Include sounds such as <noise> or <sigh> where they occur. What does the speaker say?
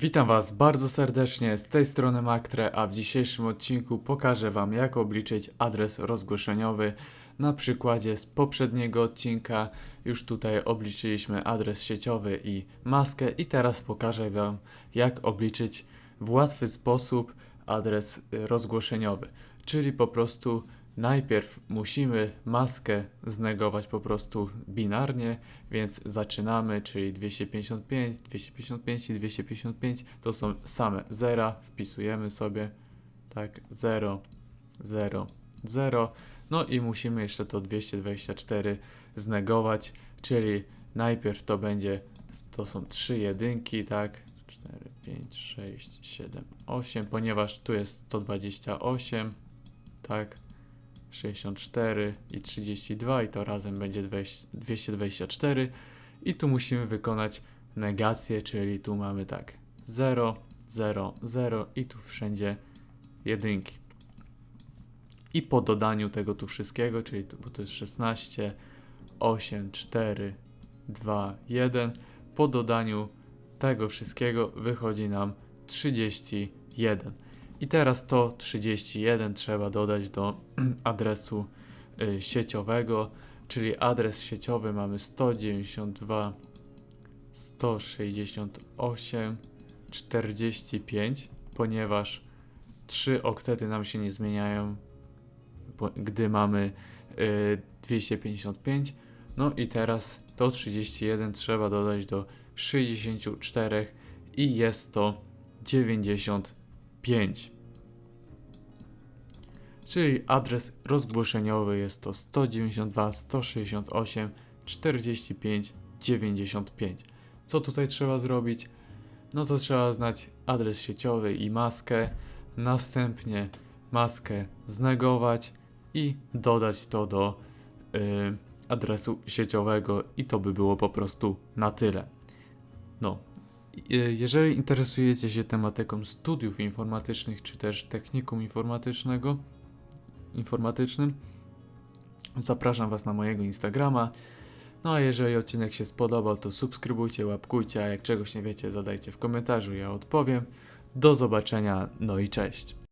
Witam Was bardzo serdecznie, z tej strony Maktre, a w dzisiejszym odcinku pokażę Wam jak obliczyć adres rozgłoszeniowy. Na przykładzie z poprzedniego odcinka już tutaj obliczyliśmy adres sieciowy i maskę i teraz pokażę Wam jak obliczyć w łatwy sposób adres rozgłoszeniowy. Czyli po prostu najpierw musimy maskę znegować po prostu binarnie, więc zaczynamy, czyli 255, 255 i 255 to są same zera, wpisujemy sobie tak 0, 0, 0. No i musimy jeszcze to 224 znegować, czyli najpierw to będzie, to są trzy jedynki, tak? 4, 5, 6, 7, 8, ponieważ tu jest 128, tak? 64 i 32 i to razem będzie 20 224 i tu musimy wykonać negację, czyli tu mamy tak 0, 0, 0 i tu wszędzie jedynki. I po dodaniu tego tu wszystkiego, czyli tu, bo to jest 16, 8, 4, 2, 1, po dodaniu tego wszystkiego wychodzi nam 31. I teraz to 31 trzeba dodać do <clears throat> adresu y, sieciowego, czyli adres sieciowy mamy 192 168 45, ponieważ trzy oktety nam się nie zmieniają, gdy mamy y, 255. No i teraz to 31 trzeba dodać do 64 i jest to 95. Czyli adres rozgłoszeniowy jest to 192 168 45 95. Co tutaj trzeba zrobić? No to trzeba znać adres sieciowy i maskę, następnie maskę znegować i dodać to do y, adresu sieciowego i to by było po prostu na tyle. No, jeżeli interesujecie się tematyką studiów informatycznych czy też technikum informatycznego, informatycznym, zapraszam Was na mojego Instagrama. No a jeżeli odcinek się spodobał, to subskrybujcie, łapkujcie, a jak czegoś nie wiecie, zadajcie w komentarzu, ja odpowiem. Do zobaczenia, no i cześć.